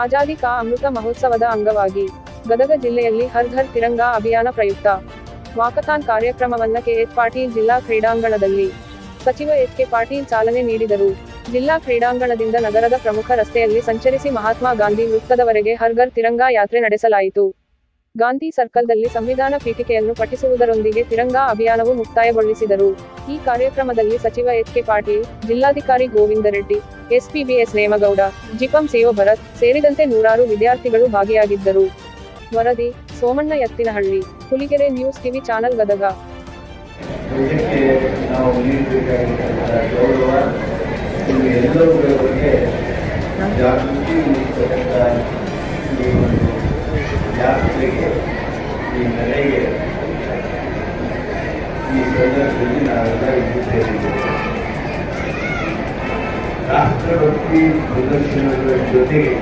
ಆಜಾದಿ ಕಾ ಅಮೃತ ಮಹೋತ್ಸವದ ಅಂಗವಾಗಿ ಗದಗ ಜಿಲ್ಲೆಯಲ್ಲಿ ಹರ್ ಘರ್ ತಿರಂಗಾ ಅಭಿಯಾನ ಪ್ರಯುಕ್ತ. ವಾಕಥಾನ್ ಕಾರ್ಯಕ್ರಮವನ್ನ ಕೆಎಚ್ ಪಾಟೀಲ್ ಜಿಲ್ಲಾ ಕ್ರೀಡಾಂಗಣದಲ್ಲಿ ಸಚಿವ ಎಚ್ ಕೆ ಪಾಟೀಲ್ ಚಾಲನೆ ನೀಡಿದರು. ಜಿಲ್ಲಾ ಕ್ರೀಡಾಂಗಣದಿಂದ ನಗರದ ಪ್ರಮುಖ ರಸ್ತೆಯಲ್ಲಿ ಸಂಚರಿಸಿ ಮಹಾತ್ಮ ಗಾಂಧಿ ವೃತ್ತದವರೆಗೆ ಹರ್ಘರ್ ತಿರಂಗಾ ಯಾತ್ರೆ ನಡೆಸಲಾಯಿತು. ಗಾಂಧಿ ಸರ್ಕಲ್ದಲ್ಲಿ ಸಂವಿಧಾನ ಪೀಠಿಕೆಯನ್ನು ಪಠಿಸುವುದರೊಂದಿಗೆ ತಿರಂಗಾ ಅಭಿಯಾನವು ಮುಕ್ತಾಯಗೊಳಿಸಿದರು. ಈ ಕಾರ್ಯಕ್ರಮದಲ್ಲಿ ಸಚಿವ ಎಚ್ ಕೆ ಪಾಟೀಲ್, ಜಿಲ್ಲಾಧಿಕಾರಿ ಗೋವಿಂದ ರೆಡ್ಡಿ, ಎಸ್ಪಿಬಿಎಸ್ ನೇಮಗೌಡ, ಜಿಪಂ ಸಿಒ ಭರತ್ ಸೇರಿದಂತೆ ನೂರಾರು ವಿದ್ಯಾರ್ಥಿಗಳು ಭಾಗಿಯಾಗಿದ್ದರು. ವರದಿ, Somanna Ettinahalli Huligere news TV channel Gadag. ಈ ನೆಲೆಗೆ ಈ ಸಂದರ್ಭದಲ್ಲಿ ನಾವೆಲ್ಲ ಇಲ್ಲಿ ಸೇರಿದ್ದೇವೆ ರಾಷ್ಟ್ರಭಕ್ತಿ ಪ್ರದರ್ಶನಗಳ ಜೊತೆಗೆ